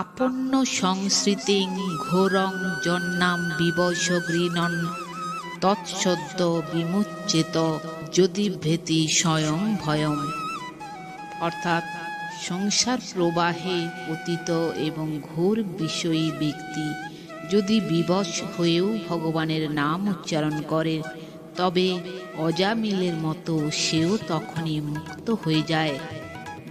আপন্ন সংস্কৃতিং ঘোরং জন্নাম বিবশ গৃণন। তৎসদ্য বিমুচ্যেত যদি ভেতি স্বয়ং ভয়ম অর্থাৎ সংসার প্রবাহে পতিত এবং ঘোর বিষয়ী ব্যক্তি যদি বিবশ হয়েও ভগবানের নাম উচ্চারণ করে, তবে অজামিলের মতো সেও তখনই মুক্ত হয়ে যায়।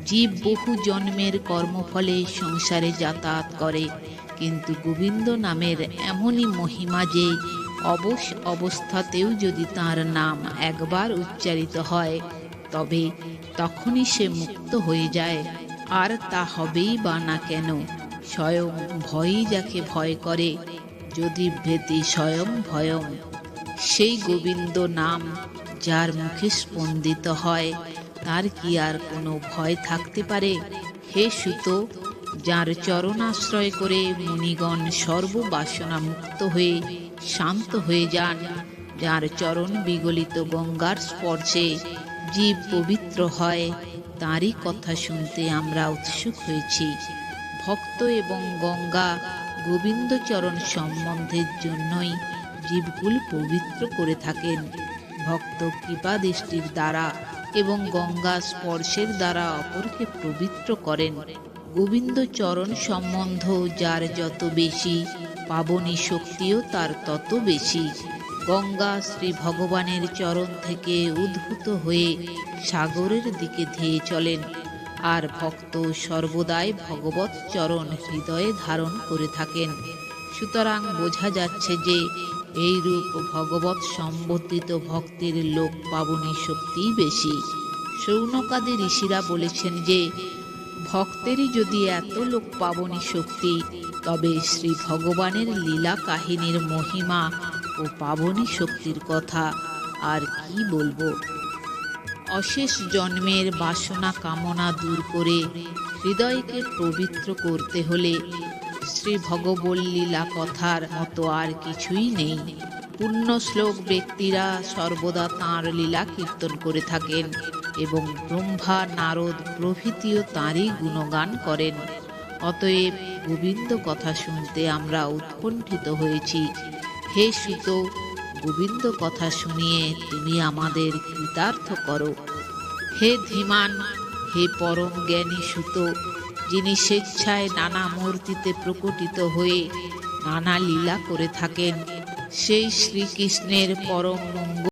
জীব বহু জন্মের কর্মফলে সংসারে যাতায়াত করে। কিন্তু গোবিন্দ নামের এমনই মহিমা যে, অবশ অবস্থাতেও যদি তার নাম একবার উচ্চারিত হয়, তবে তখনই সে মুক্ত হয়ে যায়। আর তা হবেই বা না কেন, স্বয়ং ভয়ই যাকে ভয় করে, যদি ভেতি স্বয়ং ভয়ং। সেই গোবিন্দ নাম যার মুখে স্পন্দিত হয়, তার কি আর কোনো ভয় থাকতে পারে? হে সুত, যার চরণাশ্রয় করে মুনিগণ সর্ববাসনা মুক্ত হয়ে শান্ত হয়ে যান, যার চরণ বিগলিত গঙ্গার স্পর্শে জীব পবিত্র হয়, তারই কথা শুনতে আমরা উৎসুক হয়েছি। ভক্ত এবং গঙ্গা গোবিন্দচরণ সম্বন্ধের জন্যই জীবকুল পবিত্র করে থাকেন। ভক্ত কৃপা দৃষ্টির দ্বারা এবং গঙ্গা স্পর্শের দ্বারা অপরকে পবিত্র করেন। গোবিন্দ চরণ সম্বন্ধ যার যত বেশি, পাবনী শক্তিও তার তত বেশি। গঙ্গা শ্রী ভগবানের চরণ থেকে উদ্ভূত হয়ে সাগরের দিকে ধেয়ে চলেন আর ভক্ত সর্বদাই ভগবত চরণ হৃদয়ে ধারণ করে থাকেন। সুতরাং বোঝা যাচ্ছে যে এই রূপ ভগবত সম্বর্ধিত ভক্তির লোক পাবনী শক্তি বেশি। সৌনকাদি ঋষিরা বলেছেন যে, ভক্তেরই যদি এত লোক পাবনী শক্তি, তবে শ্রী ভগবানের লীলা কাহিনীর মহিমা ও পাবনী শক্তির কথা আর কি বলব? অশেষ জন্মের বাসনা কামনা দূর করে হৃদয়কে পবিত্র করতে হলে শ্রী ভগবল্লীলা কথার মতো আর কিছুই নেই। পুণ্য শ্লোক ব্যক্তিরা সর্বদা তাঁর লীলা কীর্তন করে থাকেন এবং ব্রহ্মা, নারদ প্রভৃতিও তাঁরই গুণগান করেন। অতএব গোবিন্দ কথা শুনতে আমরা উৎকণ্ঠিত হয়েছি। হে সুত গোবিন্দ কথা শুনিয়ে তুমি আমাদের কৃতার্থ করো। হে ধীমান, হে পরম জ্ঞানী সুত যিনি স্বেচ্ছায় নানা মূর্তিতে প্রকটিত হয়ে নানা লীলা করে থাকেন সেই শ্রীকৃষ্ণের পরম মঙ্গল